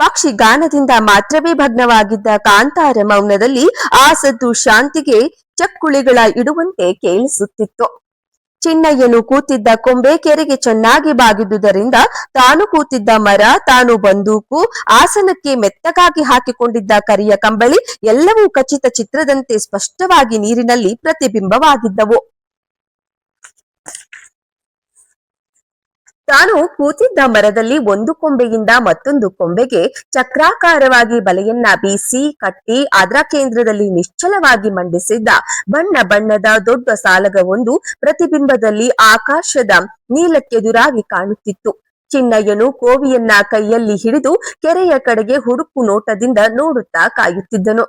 Speaker 1: ಪಕ್ಷಿ ಗಾನದಿಂದ ಮಾತ್ರವೇ ಭಗ್ನವಾಗಿದ್ದ ಕಾಂತಾರ ಮೌನದಲ್ಲಿ ಆ ಸದ್ದು ಶಾಂತಿಗೆ ಚಕ್ಕುಳಿಗಳ ಇಡುವಂತೆ ಕೇಳಿಸುತ್ತಿತ್ತು. ಚಿನ್ನಯ್ಯನು ಕೂತಿದ್ದ ಕೊಂಬೆ ಕೆರೆಗೆ ಚೆನ್ನಾಗಿ ಬಾಗಿದ್ದುದರಿಂದ ತಾನು ಕೂತಿದ್ದ ಮರ, ತಾನು ಬಂದೂಕು, ಆಸನಕ್ಕೆ ಮೆತ್ತಗಾಗಿ ಹಾಕಿಕೊಂಡಿದ್ದ ಕರಿಯ ಕಂಬಳಿ ಎಲ್ಲವೂ ಖಚಿತ ಚಿತ್ರದಂತೆ ಸ್ಪಷ್ಟವಾಗಿ ನೀರಿನಲ್ಲಿ ಪ್ರತಿಬಿಂಬವಾಗಿದ್ದವು. ತಾನು ಕೂತಿದ್ದ ಮರದಲ್ಲಿ ಒಂದು ಕೊಂಬೆಯಿಂದ ಮತ್ತೊಂದು ಕೊಂಬೆಗೆ ಚಕ್ರಾಕಾರವಾಗಿ ಬಲೆಯನ್ನ ಬೀಸಿ, ಕಟ್ಟಿ, ಅದರ ಕೇಂದ್ರದಲ್ಲಿ ನಿಶ್ಚಲವಾಗಿ ಮಂಡಿಸಿದ್ದ ಬಣ್ಣ ಬಣ್ಣದ ದೊಡ್ಡ ಸಾಲಗವೊಂದು ಪ್ರತಿಬಿಂಬದಲ್ಲಿ ಆಕಾಶದ ನೀಲಕ್ಕೆದುರಾಗಿ ಕಾಣುತ್ತಿತ್ತು. ಚಿನ್ನಯ್ಯನು ಕೋವಿಯನ್ನ ಕೈಯಲ್ಲಿ ಹಿಡಿದು ಕೆರೆಯ ಕಡೆಗೆ ಹುಡುಕು ನೋಟದಿಂದ ನೋಡುತ್ತಾ ಕಾಯುತ್ತಿದ್ದನು.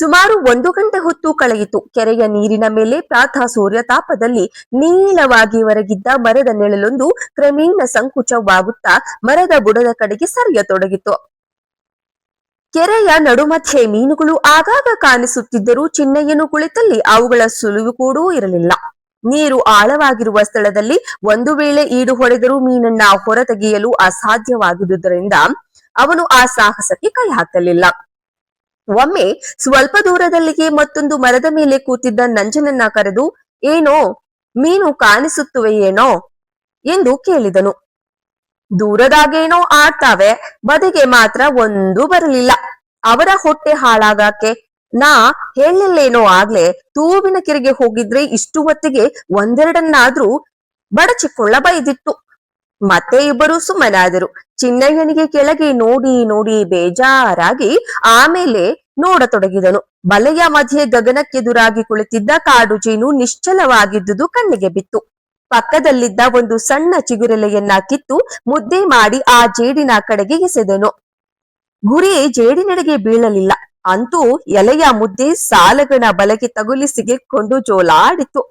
Speaker 1: ಸುಮಾರು ಒಂದು ಗಂಟೆ ಹೊತ್ತು ಕಳೆಯಿತು. ಕೆರೆಯ ನೀರಿನ ಮೇಲೆ ಪ್ರಾತಃ ಸೂರ್ಯತಾಪದಲ್ಲಿ ನೀಳವಾಗಿ ಹೊರಗಿದ್ದ ಮರದ ನೆಳಲೊಂದು ಕ್ರಮೇಣ ಸಂಕುಚವಾಗುತ್ತಾ ಮರದ ಬುಡದ ಕಡೆಗೆ ಸರಿಯತೊಡಗಿತು. ಕೆರೆಯ ನಡುಮಧ್ಯೆ ಮೀನುಗಳು ಆಗಾಗ ಕಾಣಿಸುತ್ತಿದ್ದರೂ ಚಿನ್ನಯ್ಯನು ಕುಳಿತಲ್ಲಿ ಅವುಗಳ ಸುಳಿವು ಕೂಡ ಇರಲಿಲ್ಲ. ನೀರು ಆಳವಾಗಿರುವ ಸ್ಥಳದಲ್ಲಿ ಒಂದು ವೇಳೆ ಈಡು ಹೊಡೆದರೂ ಮೀನನ್ನ ಹೊರತೆಗೆಯಲು ಅಸಾಧ್ಯವಾಗಿದ್ದುದರಿಂದ ಅವನು ಆ ಸಾಹಸಕ್ಕೆ ಕೈ ಹಾಕಲಿಲ್ಲ. ಒಮ್ಮೆ ಸ್ವಲ್ಪ ದೂರದಲ್ಲಿಗೆ ಮತ್ತೊಂದು ಮರದ ಮೇಲೆ ಕೂತಿದ್ದ ನಂಜನನ್ನ ಕರೆದು, ಏನೋ, ಮೀನು ಕಾಣಿಸುತ್ತವೆಯೇನೋ ಎಂದು ಕೇಳಿದನು. ದೂರದಾಗೇನೋ ಆಡ್ತಾವೆ, ಬದಿಗೆ ಮಾತ್ರ ಒಂದೂ ಬರಲಿಲ್ಲ. ಅವರ ಹೊಟ್ಟೆ ಹಾಳಾಗಾಕೆ ನಾ ಹೇಳಿಲ್ಲೇನೋ ಆಗ್ಲೆ ತೂವಿನ ಕೆರೆಗೆ ಹೋಗಿದ್ರೆ ಇಷ್ಟು ಹೊತ್ತಿಗೆ ಒಂದೆರಡನ್ನಾದ್ರೂ ಬಡಚಿಕೊಳ್ಳ ಬೈದಿತ್ತು ಮತ್ತೆ ಇಬ್ಬರು ಸುಮ್ಮನಾದರು ಚಿನ್ನಯ್ಯನಿಗೆ ಕೆಳಗೆ ನೋಡಿ ನೋಡಿ ಬೇಜಾರಾಗಿ ಆಮೇಲೆ ನೋಡತೊಡಗಿದನು ಬಲೆಯ ಮಧ್ಯೆ ಗಗನಕ್ಕೆದುರಾಗಿ ಕುಳಿತಿದ್ದ ಕಾಡು ಜೀನು ನಿಶ್ಚಲವಾಗಿದ್ದುದು ಕಣ್ಣಿಗೆ ಬಿತ್ತು. ಪಕ್ಕದಲ್ಲಿದ್ದ ಒಂದು ಸಣ್ಣ ಚಿಗುರೆಲೆಯನ್ನ ಕಿತ್ತು ಮುದ್ದೆ ಮಾಡಿ ಆ ಜೇಡಿನ ಕಡೆಗೆ ಎಸೆದನು. ಗುರಿ ಜೇಡಿನೆಡೆಗೆ ಬೀಳಲಿಲ್ಲ. ಅಂತೂ ಎಲೆಯ ಮುದ್ದೆ ಸಾಲಗಣ ಬಲೆಗೆ ತಗುಲಿ ಸಿಗಿಕೊಂಡು ಜೋಲಾಡಿತು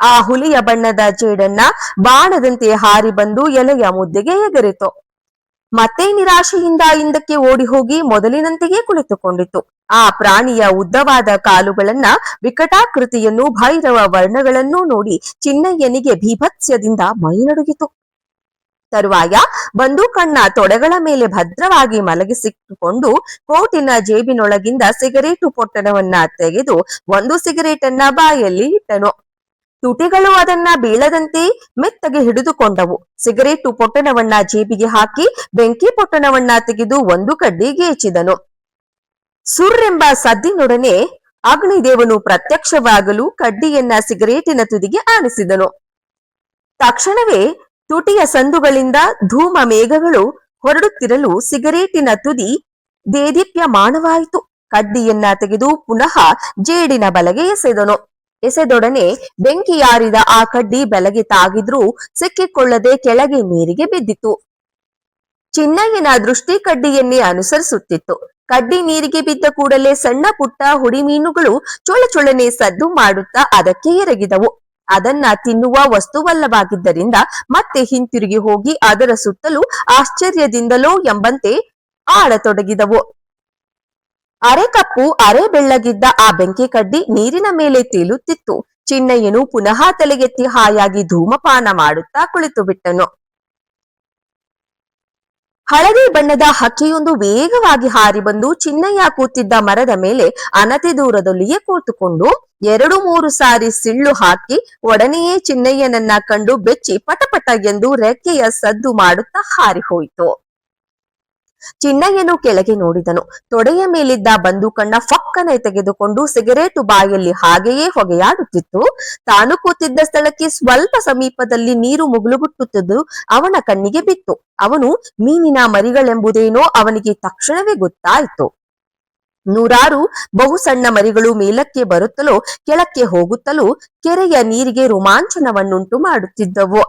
Speaker 1: ಆ ಹುಲಿಯ ಬಣ್ಣದ ಜೇಡನ್ನ ಬಾಣದಂತೆ ಹಾರಿ ಬಂದು ಎಲೆಯ ಮುದ್ದೆಗೆ ಎಗರಿತು. ಮತ್ತೆ ನಿರಾಶೆಯಿಂದ ಹಿಂದಕ್ಕೆ ಓಡಿ ಹೋಗಿ ಮೊದಲಿನಂತೆಯೇ ಕುಳಿತುಕೊಂಡಿತು. ಆ ಪ್ರಾಣಿಯ ಉದ್ದವಾದ ಕಾಲುಗಳನ್ನ ವಿಕಟಾಕೃತಿಯನ್ನು ಭೈರವ ವರ್ಣಗಳನ್ನೂ ನೋಡಿ ಚಿನ್ನಯ್ಯನಿಗೆ ಭೀಭತ್ಸ್ಯದಿಂದ ಮೈನಡುಗಿತು. ತರುವಾಯ ಬಂದು ಕಣ್ಣ ತೊಡೆಗಳ ಮೇಲೆ ಭದ್ರವಾಗಿ ಮಲಗಿಸಿಟ್ಟುಕೊಂಡು ಕೋಟಿನ ಜೇಬಿನೊಳಗಿಂದ ಸಿಗರೇಟು ಪೊಟ್ಟಣವನ್ನ ತೆಗೆದು ಒಂದು ಸಿಗರೇಟನ್ನ ಬಾಯಲ್ಲಿ ಇಟ್ಟನು. ತುಟಿಗಳು ಅದನ್ನ ಬೀಳದಂತೆ ಮೆತ್ತಗೆ ಹಿಡಿದುಕೊಂಡವು. ಸಿಗರೇಟು ಪೊಟ್ಟಣವನ್ನ ಜೇಬಿಗೆ ಹಾಕಿ ಬೆಂಕಿ ಪೊಟ್ಟಣವನ್ನ ತೆಗೆದು ಒಂದು ಕಡ್ಡಿಗೆ ಗೇಚಿದನು ಸುರ್ರೆಂಬ ಸದ್ದಿನೊಡನೆ ಅಗ್ನಿದೇವನು ಪ್ರತ್ಯಕ್ಷವಾಗಲು ಕಡ್ಡಿಯನ್ನ ಸಿಗರೇಟಿನ ತುದಿಗೆ ಆನಿಸಿದನು ತಕ್ಷಣವೇ ತುಟಿಯ ಸಂದುಗಳಿಂದ ಧೂಮ ಮೇಘಗಳು ಹೊರಡುತ್ತಿರಲು ಸಿಗರೇಟಿನ ತುದಿ ದೇದೀಪ್ಯಮಾನವಾಯಿತು. ಕಡ್ಡಿಯನ್ನ ತೆಗೆದು ಪುನಃ ಜೇಡಿನ ಬಲಗೆ ಎಸೆದನು. ಎಸೆದೊಡನೆ ಬೆಂಕಿಯಾರಿದ ಆ ಕಡ್ಡಿ ಬೆಲಗೆ ತಾಗಿದ್ರೂ ಸಿಕ್ಕಿಕೊಳ್ಳದೆ ಕೆಳಗೆ ನೀರಿಗೆ ಬಿದ್ದಿತು ಚಿನ್ನಯ್ಯನ ದೃಷ್ಟಿ ಕಡ್ಡಿಯನ್ನೇ ಅನುಸರಿಸುತ್ತಿತ್ತು. ಕಡ್ಡಿ ನೀರಿಗೆ ಬಿದ್ದ ಕೂಡಲೇ ಸಣ್ಣ ಪುಟ್ಟ ಹುಡಿ ಮೀನುಗಳು ಚೊಳ ಚೊಳನೆ ಸದ್ದು ಮಾಡುತ್ತಾ ಅದಕ್ಕೆ ಎರಗಿದವು. ಅದನ್ನ ತಿನ್ನುವ ವಸ್ತುವಲ್ಲವಾಗಿದ್ದರಿಂದ ಮತ್ತೆ ಹಿಂತಿರುಗಿ ಹೋಗಿ ಅದರ ಸುತ್ತಲೂ ಆಶ್ಚರ್ಯದಿಂದಲೋ ಎಂಬಂತೆ ಆಡತೊಡಗಿದವು ಅರೆಕಪ್ಪು ಅರೆ ಬೆಳ್ಳಗಿದ್ದ ಆ ಬೆಂಕಿ ಕಡ್ಡಿ ನೀರಿನ ಮೇಲೆ ತೇಲುತ್ತಿತ್ತು. ಚಿನ್ನಯ್ಯನು ಪುನಃ ತಲೆಗೆತ್ತಿ ಹಾಯಾಗಿ ಧೂಮಪಾನ ಮಾಡುತ್ತಾ ಕುಳಿತು ಬಿಟ್ಟನು. ಹಳದಿ ಬಣ್ಣದ ಹಕ್ಕಿಯೊಂದು ವೇಗವಾಗಿ ಹಾರಿ ಬಂದು ಚಿನ್ನಯ್ಯ ಕೂತಿದ್ದ ಮರದ ಮೇಲೆ ಅನತಿ ದೂರದಲ್ಲಿಯೇ ಕೂತುಕೊಂಡು ಎರಡು ಮೂರು ಸಾರಿ ಸಿಳ್ಳು ಹಾಕಿ ಒಡನೆಯೇ ಚಿನ್ನಯ್ಯನನ್ನ ಕಂಡು ಬೆಚ್ಚಿ ಪಟಪಟ ಎಂದು ರೆಕ್ಕೆಯ ಸದ್ದು ಮಾಡುತ್ತಾ ಹಾರಿ ಹೋಯಿತು. ಚಿನ್ನಯ್ಯನು ಕೆಳಗೆ ನೋಡಿದನು. ತೊಡೆಯ ಮೇಲಿದ್ದ ಬಂದೂಕಣ್ಣ ಫಕ್ಕನೆ ತೆಗೆದುಕೊಂಡು ಸಿಗರೇಟು ಬಾಯಲ್ಲಿ ಹಾಗೆಯೇ ಹೊಗೆಯಾಡುತ್ತಿತ್ತು. ತಾನು ಕೂತಿದ್ದ ಸ್ಥಳಕ್ಕೆ ಸ್ವಲ್ಪ ಸಮೀಪದಲ್ಲಿ ನೀರು ಮುಗುಳುಗುಟ್ಟುತ್ತಿದ್ದು ಅವನ ಕಣ್ಣಿಗೆ ಬಿತ್ತು. ಅವನು, ಮೀನಿನ ಮರಿಗಳೆಂಬುದೇನೋ ಅವನಿಗೆ ತಕ್ಷಣವೇ ಗೊತ್ತಾಯಿತು. ನೂರಾರು ಬಹು ಸಣ್ಣ ಮರಿಗಳು ಮೇಲಕ್ಕೆ ಬರುತ್ತಲೋ, ಕೆಳಕ್ಕೆ ಹೋಗುತ್ತಲೋ, ಕೆರೆಯ ನೀರಿಗೆ ರೋಮಾಂಚನವನ್ನುಂಟು ಮಾಡುತ್ತಿದ್ದವು.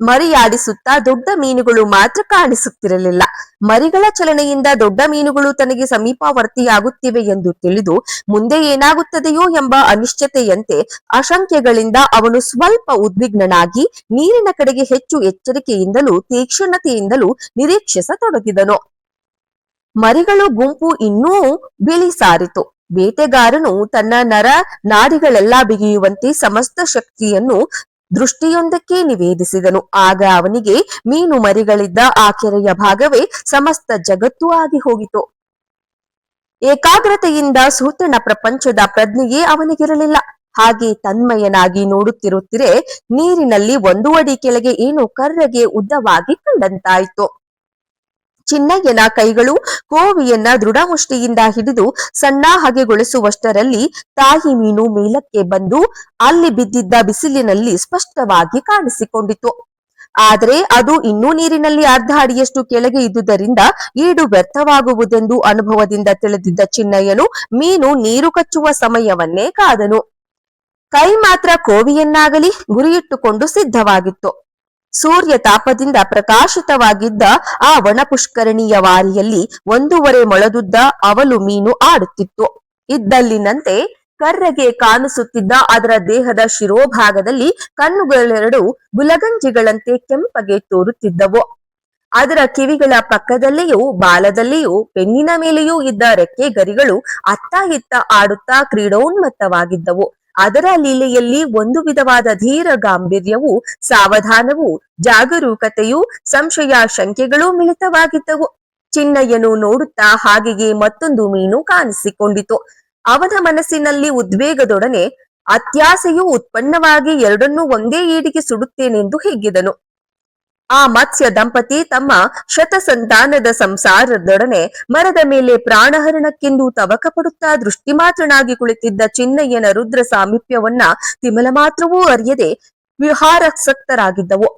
Speaker 1: ಮರಿಯಾಡಿಸುತ್ತಾ ದೊಡ್ಡ ಮೀನುಗಳು ಮಾತ್ರ ಕಾಣಿಸುತ್ತಿರಲಿಲ್ಲ. ಮರಿಗಳ ಚಲನೆಯಿಂದ ದೊಡ್ಡ ಮೀನುಗಳು ತನಗೆ ಸಮೀಪವರ್ತಿಯಾಗುತ್ತಿವೆ ಎಂದು ತಿಳಿದು ಮುಂದೆ ಏನಾಗುತ್ತದೆಯೋ ಎಂಬ ಅನಿಶ್ಚಿತೆಯಂತೆ ಅಶಂಕೆಗಳಿಂದ ಅವನು ಸ್ವಲ್ಪ ಉದ್ವಿಗ್ನನಾಗಿ ನೀರಿನ ಕಡೆಗೆ ಹೆಚ್ಚು ಎಚ್ಚರಿಕೆಯಿಂದಲೂ ತೀಕ್ಷ್ಣತೆಯಿಂದಲೂ ನಿರೀಕ್ಷಿಸತೊಡಗಿದನು. ಮರಿಗಳು ಗುಂಪು ಇನ್ನೂ ಬಿಳಿ ಸಾರಿತು. ಬೇಟೆಗಾರನು ತನ್ನ ನರ ನಾಡಿಗಳೆಲ್ಲ ಬಿಗಿಯುವಂತೆ ಸಮಸ್ತ ಶಕ್ತಿಯನ್ನು ದೃಷ್ಟಿಯೊಂದಕ್ಕೆ ನಿವೇದಿಸಿದನು. ಆಗ ಅವನಿಗೆ ಮೀನು ಮರಿಗಳಿದ್ದ ಆ ಕೆರೆಯ ಭಾಗವೇ ಸಮಸ್ತ ಜಗತ್ತು ಆಗಿ ಹೋಗಿತು ಏಕಾಗ್ರತೆಯಿಂದ ಸೂತನ ಪ್ರಪಂಚದ ಪ್ರಜ್ಞೆಯೇ ಅವನಿಗಿರಲಿಲ್ಲ. ಹಾಗೆ ತನ್ಮಯನಾಗಿ ನೋಡುತ್ತಿರುತ್ತಿರೆ ನೀರಿನಲ್ಲಿ ಒಂದು ಅಡಿ ಕೆಳಗೆ ಏನು ಕರ್ರಗೆ ಉದ್ದವಾಗಿ ಕಂಡಂತಾಯಿತು. ಚಿನ್ನಯ್ಯನ ಕೈಗಳು ಕೋವಿಯನ್ನ ದೃಢಮುಷ್ಟಿಯಿಂದ ಹಿಡಿದು ಸಣ್ಣ ಹಗೆಗೊಳಿಸುವಷ್ಟರಲ್ಲಿ ತಾಯಿ ಮೀನು ಮೇಲಕ್ಕೆ ಬಂದು ಅಲ್ಲಿ ಬಿದ್ದಿದ್ದ ಬಿಸಿಲಿನಲ್ಲಿ ಸ್ಪಷ್ಟವಾಗಿ ಕಾಣಿಸಿಕೊಂಡಿತು ಆದರೆ ಅದು ಇನ್ನೂ ನೀರಿನಲ್ಲಿ ಅರ್ಧ ಅಡಿಯಷ್ಟು ಕೆಳಗೆ ಇದ್ದುದರಿಂದ ಈಡು ವ್ಯರ್ಥವಾಗುವುದೆಂದು ಅನುಭವದಿಂದ ತಿಳಿದಿದ್ದ ಚಿನ್ನಯ್ಯನು ಮೀನು ನೀರು ಕಚ್ಚುವ ಸಮಯವನ್ನೇ ಕಾದನು. ಕೈ ಮಾತ್ರ ಕೋವಿಯನ್ನಾಗಲಿ ಗುರಿಯಿಟ್ಟುಕೊಂಡು ಸಿದ್ಧವಾಗಿತ್ತು. ಸೂರ್ಯ ತಾಪದಿಂದ ಪ್ರಕಾಶಿತವಾಗಿದ್ದ ಆ ಒಣಪುಷ್ಕರಣಿಯ ವಾರಿಯಲ್ಲಿ ಒಂದೂವರೆ ಮೊಳದುದ್ದ ಅವಲು ಮೀನು ಆಡುತ್ತಿತ್ತು. ಇದ್ದಲ್ಲಿನಂತೆ ಕರ್ರಗೆ ಕಾಣಿಸುತ್ತಿದ್ದ ಅದರ ದೇಹದ ಶಿರೋಭಾಗದಲ್ಲಿ ಕಣ್ಣುಗಳೆರಡು ಬುಲಗಂಜಿಗಳಂತೆ ಕೆಂಪಗೆ ತೋರುತ್ತಿದ್ದವು. ಅದರ ಕಿವಿಗಳ ಪಕ್ಕದಲ್ಲಿಯೂ ಬಾಲದಲ್ಲಿಯೂ ಬೆನ್ನಿನ ಮೇಲೆಯೂ ಇದ್ದ ರೆಕ್ಕೆ ಗರಿಗಳು ಅತ್ತ ಇತ್ತ ಆಡುತ್ತಾ ಕ್ರೀಡೋನ್ಮತ್ತವಾಗಿದ್ದವು. ಅದರ ಲೀಲೆಯಲ್ಲಿ ಒಂದು ವಿಧವಾದ ಧೀರ ಗಾಂಭೀರ್ಯವು, ಸಾವಧಾನವು, ಜಾಗರೂಕತೆಯು, ಸಂಶಯ ಶಂಕೆಗಳು ಮಿಳಿತವಾಗಿದ್ದವು. ಚಿನ್ನಯ್ಯನು ನೋಡುತ್ತಾ ಹಾಗೆಯೇ ಮತ್ತೊಂದು ಮೀನು ಕಾಣಿಸಿಕೊಂಡಿತು. ಅವನ ಮನಸ್ಸಿನಲ್ಲಿ ಉದ್ವೇಗದೊಡನೆ, ಅತ್ಯಾಸೆಯು ಉತ್ಪನ್ನವಾಗಿ ಎರಡನ್ನೂ ಒಂದೇ ಈಡಿಗೆ ಸುಡುತ್ತೇನೆಂದು ಹಿಗ್ಗಿದನು ಆ ಮತ್ಸ್ಯ ದಂಪತಿ ತಮ್ಮ ಶತಸಂತಾನದ ಸಂಸಾರದೊಡನೆ ಮರದ ಮೇಲೆ ಪ್ರಾಣಹರಣಕ್ಕೆಂದು ತವಕ ಪಡುತ್ತಾ ದೃಷ್ಟಿಮಾತ್ರನಾಗಿ ಕುಳಿತಿದ್ದ ಚಿನ್ನಯ್ಯನ ರುದ್ರ ಸಾಮೀಪ್ಯವನ್ನ ತಿಮಲ ಮಾತ್ರವೂ ಅರಿಯದೆ ವಿಹಾರಾಸಕ್ತರಾಗಿದ್ದವು.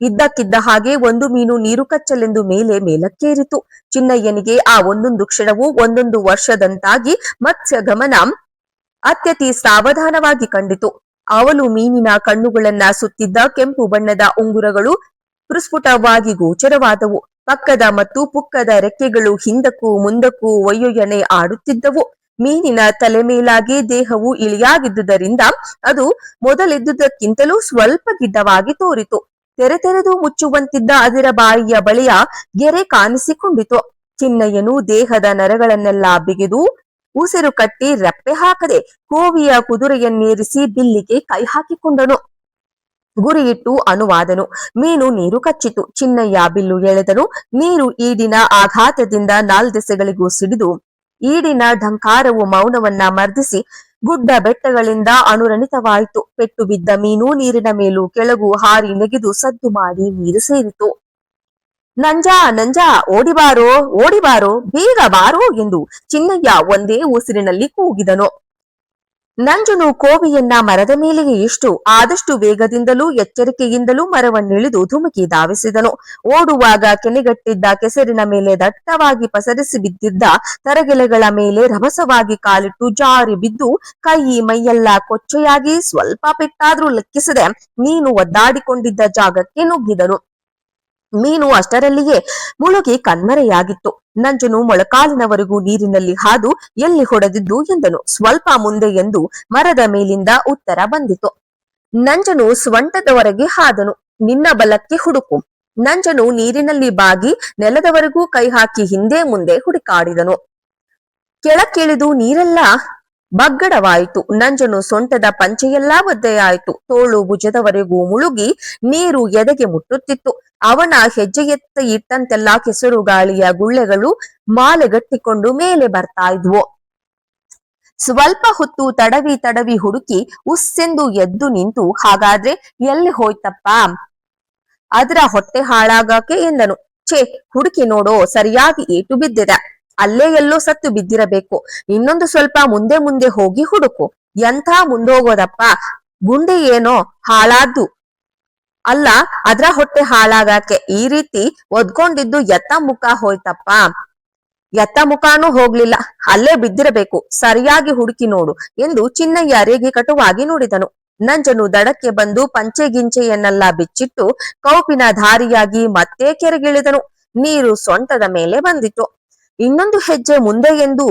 Speaker 1: ಇದ್ದಕ್ಕಿದ್ದ ಹಾಗೆ ಒಂದು ಮೀನು ನೀರು ಕಚ್ಚಲೆಂದು ಮೇಲೆ ಮೇಲಕ್ಕೇರಿತು. ಚಿನ್ನಯ್ಯನಿಗೆ ಆ ಒಂದೊಂದು ಕ್ಷಣವೂ ಒಂದೊಂದು ವರ್ಷದಂತಾಗಿ ಮತ್ಸ್ಯ ಗಮನ ಅತ್ಯತಿ ಸಾವಧಾನವಾಗಿ ಕಂಡಿತು. ಅವಳು ಮೀನಿನ ಕಣ್ಣುಗಳನ್ನ ಸುತ್ತಿದ್ದ ಕೆಂಪು ಬಣ್ಣದ ಉಂಗುರಗಳು ಪ್ರಸ್ಫುಟವಾಗಿ ಗೋಚರವಾದವು ಪಕ್ಕದ ಮತ್ತು ಪುಕ್ಕದ ರೆಕ್ಕೆಗಳು ಹಿಂದಕ್ಕೂ ಮುಂದಕ್ಕೂ ಒಯ್ಯೊಯ್ಯನೆ ಆಡುತ್ತಿದ್ದವು. ಮೀನಿನ ತಲೆ ಮೇಲಾಗಿ ದೇಹವು ಇಳಿಯಾಗಿದ್ದುದರಿಂದ ಅದು ಮೊದಲಿದ್ದುದಕ್ಕಿಂತಲೂ ಸ್ವಲ್ಪ ಗಿಡ್ಡವಾಗಿ ತೋರಿತು. ತೆರೆ ತೆರೆದು ಮುಚ್ಚುವಂತಿದ್ದ ಅದರ ಬಾಯಿಯ ಬಳಿಯ ಗೆರೆ ಕಾಣಿಸಿಕೊಂಡಿತು. ಚಿನ್ನಯ್ಯನು ದೇಹದ ನರಗಳನ್ನೆಲ್ಲ ಬಿಗಿದು ಉಸಿರು ಕಟ್ಟಿ ರೆಪ್ಪೆ ಹಾಕದೆ ಕೋವಿಯ ಕುದುರೆಯನ್ನೇರಿಸಿ ಬಿಲ್ಲಿಗೆ ಕೈ ಹಾಕಿಕೊಂಡನು. ಗುರಿಯಿಟ್ಟು ಅನುವಾದನು. ಮೀನು ನೀರು ಕಚ್ಚಿತು. ಚಿನ್ನಯ್ಯ ಬಿಲ್ಲು ಎಳೆದನು. ನೀರು ಈಡಿನ ಆಘಾತದಿಂದ ನಾಲ್ದೆಸೆಗಳಿಗೂ ಸಿಡಿದು. ಈಡಿನ ಢಂಕಾರವು ಮೌನವನ್ನ ಮರ್ದಿಸಿ ಗುಡ್ಡ ಬೆಟ್ಟಗಳಿಂದ ಅನುರಣಿತವಾಯಿತು. ಪೆಟ್ಟು ಬಿದ್ದ ಮೀನು ನೀರಿನ ಮೇಲೂ ಕೆಳಗು ಹಾರಿ ನೆಗೆದು ಸದ್ದು ಮಾಡಿ ನೀರು ಸೇರಿತು. ನಂಜಾ ನಂಜಾ ಓಡಿಬಾರೋ ಓಡಿಬಾರೋ ಬೇಗ ಬಾರೋ ಎಂದು ಚಿನ್ನಯ್ಯ ಒಂದೇ ಉಸಿರಿನಲ್ಲಿ ಕೂಗಿದನು. ನಂಜನು ಕೋವಿಯನ್ನ ಮರದ ಮೇಲೆಯೇ ಇಷ್ಟು ಆದಷ್ಟು ವೇಗದಿಂದಲೂ ಎಚ್ಚರಿಕೆಯಿಂದಲೂ ಮರವನ್ನಿಳಿದು ಧುಮುಕಿ ಧಾವಿಸಿದನು. ಓಡುವಾಗ ಕೆನೆಗಟ್ಟಿದ್ದ ಕೆಸರಿನ ಮೇಲೆ ದಟ್ಟವಾಗಿ ಪಸರಿಸಿ ಬಿದ್ದಿದ್ದ ತರಗೆಲೆಗಳ ಮೇಲೆ ರಭಸವಾಗಿ ಕಾಲಿಟ್ಟು ಜಾರಿ ಬಿದ್ದು ಕೈ ಮೈಯೆಲ್ಲ ಕೊಚ್ಚೆಯಾಗಿ ಸ್ವಲ್ಪ ಪೆಟ್ಟಾದ್ರೂ ಲೆಕ್ಕಿಸದೆ ಮೀನು ಒದ್ದಾಡಿಕೊಂಡಿದ್ದ ಜಾಗಕ್ಕೆ ನುಗ್ಗಿದನು. ಮೀನು ಅಷ್ಟರಲ್ಲಿಯೇ ಮುಳುಗಿ ಕಣ್ಮರೆಯಾಗಿತ್ತು. ನಂಜನು ಮೊಳಕಾಲಿನವರೆಗೂ ನೀರಿನಲ್ಲಿ ಹಾದು ಎಲ್ಲಿ ಹೊಡೆದಿದ್ದು ಎಂದನು. ಸ್ವಲ್ಪ ಮುಂದೆ ಎಂದು ಮರದ ಮೇಲಿಂದ ಉತ್ತರ ಬಂದಿತು. ನಂಜನು ಸ್ವಂಟದವರೆಗೆ ಹಾದನು. ನಿನ್ನ ಬಲಕ್ಕೆ ಹುಡುಕು. ನಂಜನು ನೀರಿನಲ್ಲಿ ಬಾಗಿ ನೆಲದವರೆಗೂ ಕೈ ಹಾಕಿ ಹಿಂದೆ ಮುಂದೆ ಹುಡುಕಾಡಿದನು. ಕೆಳಕ್ಕಿಳಿದು ನೀರೆಲ್ಲ ಬಗ್ಗಡವಾಯಿತು. ನಂಜನು ಸೊಂಟದ ಪಂಚೆಯೆಲ್ಲಾ ಒದ್ದೆಯಾಯಿತು. ತೋಳು ಭುಜದವರೆಗೂ ಮುಳುಗಿ ನೀರು ಎದೆಗೆ ಮುಟ್ಟುತ್ತಿತ್ತು. ಅವನ ಹೆಜ್ಜೆಯೆತ್ತ ಇಟ್ಟಂತೆಲ್ಲ ಕೆಸರು ಗಾಳಿಯ ಗುಳ್ಳೆಗಳು ಮಾಲೆಗಟ್ಟಿಕೊಂಡು ಮೇಲೆ ಬರ್ತಾ ಇದ್ವು. ಸ್ವಲ್ಪ ಹೊತ್ತು ತಡವಿ ತಡವಿ ಹುಡುಕಿ ಉಸ್ಸೆಂದು ಎದ್ದು ನಿಂತು, ಹಾಗಾದ್ರೆ ಎಲ್ಲಿ ಹೋಯ್ತಪ್ಪ? ಅದರ ಹೊಟ್ಟೆ ಹಾಳಾಗಕ್ಕೆ ಎಂದನು. ಛೇ, ಹುಡುಕಿ ನೋಡೋ, ಸರಿಯಾಗಿ ಏಟು ಬಿದ್ದಿದೆ. ಅಲ್ಲೇ ಎಲ್ಲೋ ಸತ್ತು ಬಿದ್ದಿರಬೇಕು. ಇನ್ನೊಂದು ಸ್ವಲ್ಪ ಮುಂದೆ ಮುಂದೆ ಹೋಗಿ ಹುಡುಕು. ಎಂಥ ಮುಂದೋಗೋದಪ್ಪ? ಗುಂಡೆ ಏನೋ ಹಾಳಾದ್ದು. ಅಲ್ಲ, ಅದ್ರ ಹೊಟ್ಟೆ ಹಾಳಾಗಕ್ಕೆ ಈ ರೀತಿ ಒದ್ಕೊಂಡಿದ್ದು ಎತ್ತ ಮುಖ ಹೋಯ್ತಪ್ಪ. ಎತ್ತ ಮುಖಾನು ಹೋಗ್ಲಿಲ್ಲ. ಅಲ್ಲೇ ಬಿದ್ದಿರಬೇಕು. ಸರಿಯಾಗಿ ಹುಡುಕಿ ನೋಡು ಎಂದು ಚಿನ್ನಯ್ಯ ರೇಗಿ ಕಟುವಾಗಿ ನೋಡಿದನು. ನಂಜನು ದಡಕ್ಕೆ ಬಂದು ಪಂಚೆ ಗಿಂಚೆಯನ್ನೆಲ್ಲ ಬಿಚ್ಚಿಟ್ಟು ಕೌಪಿನ ದಾರಿಯಾಗಿ ಮತ್ತೆ ಕೆರೆಗಿಳಿದನು. ನೀರು ಸೊಂಟದ ಮೇಲೆ ಬಂದಿತು. ಇನ್ನೊಂದು ಹೆಜ್ಜೆ ಮುಂದೆ ಎಂದು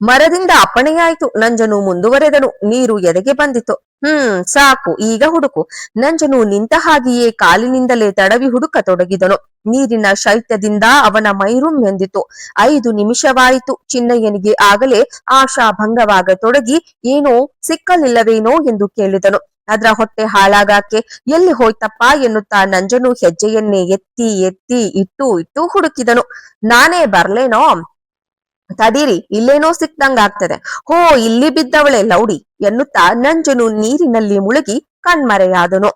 Speaker 1: ಮರದಿಂದ ಅಪ್ಪಣೆಯಾಯಿತು. ನಂಜನು ಮುಂದುವರೆದನು. ನೀರು ಎದೆಗೆ ಬಂದಿತು. ಹ್ಮ್, ಸಾಕು. ಈಗ ಹುಡುಕು. ನಂಜನು ನಿಂತ ಹಾಗೆಯೇ ಕಾಲಿನಿಂದಲೇ ತಡವಿ ಹುಡುಕತೊಡಗಿದನು ನೀರಿನ ಶೈತ್ಯದಿಂದ ಅವನ ಮೈರುಂ ಎಂದಿತು. ಐದು ನಿಮಿಷವಾಯಿತು. ಚಿನ್ನಯ್ಯನಿಗೆ ಆಗಲೇ ಆಶಾ ಭಂಗವಾಗತೊಡಗಿ ಏನೋ ಸಿಕ್ಕಲಿಲ್ಲವೇನೋ ಎಂದು ಕೇಳಿದನು. ಅದರ ಹೊಟ್ಟೆ ಹಾಳಾಗಾಕೆ ಎಲ್ಲಿ ಹೋಯ್ತಪ್ಪ ಎನ್ನುತ್ತಾ ನಂಜನು ಹೆಜ್ಜೆಯನ್ನೇ ಎತ್ತಿ ಎತ್ತಿ ಇಟ್ಟು ಇಟ್ಟು ಹುಡುಕಿದನು. ನಾನೇ ಬರ್ಲೇನೋ? ತಡೀರಿ, ಇಲ್ಲೇನೋ ಸಿಕ್ದಂಗಾಗ್ತದೆ ಹೋ, ಇಲ್ಲಿ ಬಿದ್ದವಳೆ ಲೌಡಿ, ಎನ್ನುತ್ತಾ ನಂಜನು ನೀರಿನಲ್ಲಿ ಮುಳುಗಿ ಕಣ್ಮರೆಯಾದನು.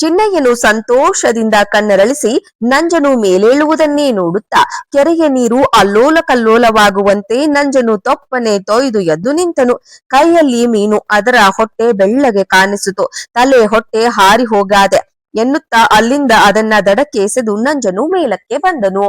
Speaker 1: ಚಿನ್ನಯ್ಯನು ಸಂತೋಷದಿಂದ ಕಣ್ಣರಳಿಸಿ ನಂಜನು ಮೇಲೇಳುವುದನ್ನೇ ನೋಡುತ್ತಾ ಕೆರೆಯ ನೀರು ಅಲ್ಲೋಲ ಕಲ್ಲೋಲವಾಗುವಂತೆ ನಂಜನು ತೊಪ್ಪನೆ ತೊಯ್ದು ಎದ್ದು ನಿಂತನು. ಕೈಯಲ್ಲಿ ಮೀನು ಅದರ ಹೊಟ್ಟೆ ಬೆಳ್ಳಗೆ ಕಾಣಿಸಿತು. ತಲೆ ಹೊಟ್ಟೆ ಹಾರಿ ಹೋಗಾದೆ ಎನ್ನುತ್ತಾ ಅಲ್ಲಿಂದ ಅದನ್ನ ದಡಕ್ಕೆ ಎಸೆದು ನಂಜನು ಮೇಲಕ್ಕೆ ಬಂದನು.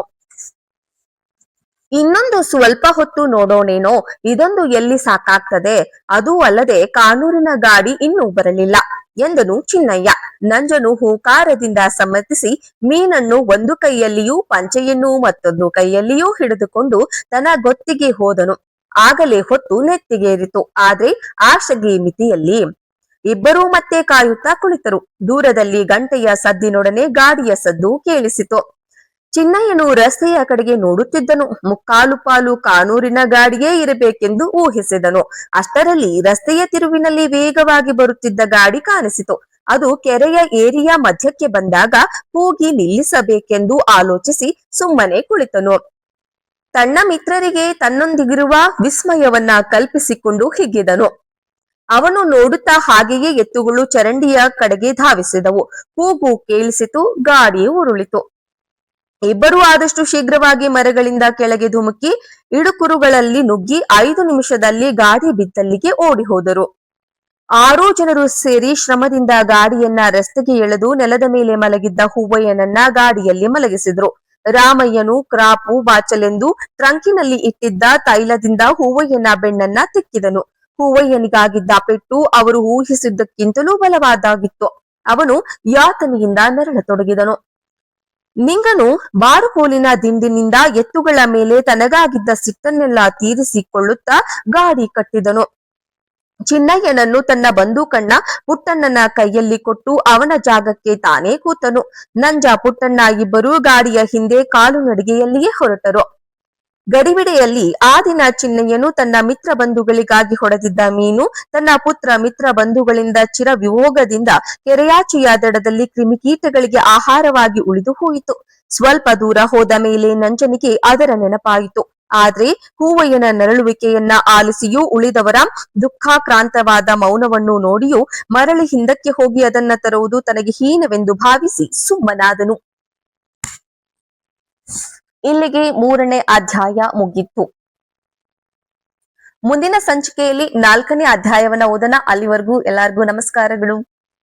Speaker 1: ಇನ್ನೊಂದು ಸ್ವಲ್ಪ ಹೊತ್ತು ನೋಡೋಣೇನೋ, ಇದೊಂದು ಎಲ್ಲಿ ಸಾಕಾಗ್ತದೆ? ಅದೂ ಅಲ್ಲದೆ ಕಾನೂರಿನ ಗಾಡಿ ಇನ್ನೂ ಬರಲಿಲ್ಲ ಎಂದನು ಚಿನ್ನಯ್ಯ. ನಂಜನು ಹೂಕಾರದಿಂದ ಸಮ್ಮತಿಸಿ ಮೀನನ್ನು ಒಂದು ಕೈಯಲ್ಲಿಯೂ, ಪಂಚೆಯನ್ನು ಮತ್ತೊಂದು ಕೈಯಲ್ಲಿಯೂ ಹಿಡಿದುಕೊಂಡು ತನ್ನ ಗೊತ್ತಿಗೆ ಹೋದನು. ಆಗಲೇ ಹೊತ್ತು ನೆತ್ತಿಗೇರಿತು. ಆದ್ರೆ ಆಶಗೆ ಮಿತಿಯಲ್ಲಿ ಇಬ್ಬರೂ ಮತ್ತೆ ಕಾಯುತ್ತಾ ಕುಳಿತರು. ದೂರದಲ್ಲಿ ಗಂಟೆಯ ಸದ್ದಿನೊಡನೆ ಗಾಡಿಯ ಸದ್ದು ಕೇಳಿಸಿತು. ಚಿನ್ನಯ್ಯನು ರಸ್ತೆಯ ಕಡೆಗೆ ನೋಡುತ್ತಿದ್ದನು. ಮುಕ್ಕಾಲು ಪಾಲು ಕಾನೂರಿನ ಗಾಡಿಯೇ ಇರಬೇಕೆಂದು ಊಹಿಸಿದನು. ಅಷ್ಟರಲ್ಲಿ ರಸ್ತೆಯ ತಿರುವಿನಲ್ಲಿ ವೇಗವಾಗಿ ಬರುತ್ತಿದ್ದ ಗಾಡಿ ಕಾಣಿಸಿತು. ಅದು ಕೆರೆಯ ಏರಿಯಾ ಮಧ್ಯಕ್ಕೆ ಬಂದಾಗ ಹೋಗಿ ನಿಲ್ಲಿಸಬೇಕೆಂದು ಆಲೋಚಿಸಿ ಸುಮ್ಮನೆ ಕುಳಿತನು. ತನ್ನ ಮಿತ್ರರಿಗೆ ತನ್ನೊಂದಿಗಿರುವ ವಿಸ್ಮಯವನ್ನ ಕಲ್ಪಿಸಿಕೊಂಡು ಹಿಗ್ಗಿದನು. ಅವನು ನೋಡುತ್ತಾ ಹಾಗೆಯೇ ಎತ್ತುಗಳು ಚರಂಡಿಯ ಕಡೆಗೆ ಧಾವಿಸಿದವು. ಕೂಗು ಕೇಳಿಸಿತು, ಗಾಡಿ ಉರುಳಿತು. ಇಬ್ಬರೂ ಆದಷ್ಟು ಶೀಘ್ರವಾಗಿ ಮರಗಳಿಂದ ಕೆಳಗೆ ಧುಮುಕಿ ಇಡುಕುರುಗಳಲ್ಲಿ ನುಗ್ಗಿ ಐದು ನಿಮಿಷದಲ್ಲಿ ಗಾಡಿ ಬಿದ್ದಲ್ಲಿಗೆ ಓಡಿ ಹೋದರು. ಆರೂ ಜನರು ಸೇರಿ ಶ್ರಮದಿಂದ ಗಾಡಿಯನ್ನ ರಸ್ತೆಗೆ ಎಳೆದು ನೆಲದ ಮೇಲೆ ಮಲಗಿದ್ದ ಹೂವಯ್ಯನನ್ನ ಗಾಡಿಯಲ್ಲಿ ಮಲಗಿಸಿದ್ರು. ರಾಮಯ್ಯನು ಕ್ರಾಪು, ಬಾಚಲೆಂದು ಟ್ರಂಕಿನಲ್ಲಿ ಇಟ್ಟಿದ್ದ ತೈಲದಿಂದ ಹೂವಯ್ಯನ ಬೆಣ್ಣನ್ನ ತಿಕ್ಕಿದನು. ಹೂವಯ್ಯನಿಗಾಗಿದ್ದ ಪೆಟ್ಟು ಅವರು ಊಹಿಸಿದ್ದಕ್ಕಿಂತಲೂ ಬಲವಾದಾಗಿತ್ತು. ಅವನು ಯಾತನೆಯಿಂದ ನರಳತೊಡಗಿದನು. ನಿಂಗನು ಬಾರುಕೋಲಿನ ದಿಂಡಿನಿಂದ ಎತ್ತುಗಳ ಮೇಲೆ ತನಗಾಗಿದ್ದ ಸಿಟ್ಟನ್ನೆಲ್ಲ ತೀರಿಸಿಕೊಳ್ಳುತ್ತಾ ಗಾಡಿ ಕಟ್ಟಿದನು. ಚಿನ್ನಯ್ಯನನ್ನು ತನ್ನ ಬಂದೂಕಣ್ಣ ಪುಟ್ಟಣ್ಣನ ಕೈಯಲ್ಲಿ ಕೊಟ್ಟು ಅವನ ಜಾಗಕ್ಕೆ ತಾನೇ ಕೂತನು. ನಂಜ ಪುಟ್ಟಣ್ಣ ಇಬ್ಬರೂ ಗಾಡಿಯ ಹಿಂದೆ ಕಾಲು ನಡಿಗೆಯಲ್ಲಿಯೇ ಹೊರಟರು. ಗಡಿಬಿಡೆಯಲ್ಲಿ ಆ ದಿನ ಚಿನ್ನಯ್ಯನು ತನ್ನ ಮಿತ್ರ ಬಂಧುಗಳಿಗಾಗಿ ಹೊಡೆದಿದ್ದ ಮೀನು, ತನ್ನ ಪುತ್ರ ಮಿತ್ರ ಬಂಧುಗಳಿಂದ ಚಿರ ವಿಯೋಗದಿಂದ ಕೆರೆಯಾಚೆಯ ದಡದಲ್ಲಿ ಕ್ರಿಮಿಕೀಟಗಳಿಗೆ ಆಹಾರವಾಗಿ ಉಳಿದು ಹೋಯಿತು. ಸ್ವಲ್ಪ ದೂರ ಹೋದ ಮೇಲೆ ನಂಜನಿಗೆ ಅದರ ನೆನಪಾಯಿತು. ಆದ್ರೆ ಹೂವಯ್ಯನ ನರಳುವಿಕೆಯನ್ನ ಆಲಿಸಿಯೂ ಉಳಿದವರ ದುಃಖಾಕ್ರಾಂತವಾದ ಮೌನವನ್ನು ನೋಡಿಯೂ ಮರಳಿ ಹಿಂದಕ್ಕೆ ಹೋಗಿ ಅದನ್ನ ತರುವುದು ತನಗೆ ಹೀನವೆಂದು ಭಾವಿಸಿ ಸುಮ್ಮನಾದನು. ಇಲ್ಲಿಗೆ ಮೂರನೇ ಅಧ್ಯಾಯ ಮುಗಿತು. ಮುಂದಿನ ಸಂಚಿಕೆಯಲ್ಲಿ ನಾಲ್ಕನೇ ಅಧ್ಯಾಯವನ್ನ ಓದನ ಅಲ್ಲಿವರೆಗೂ ಎಲ್ಲರಿಗೂ ನಮಸ್ಕಾರಗಳು.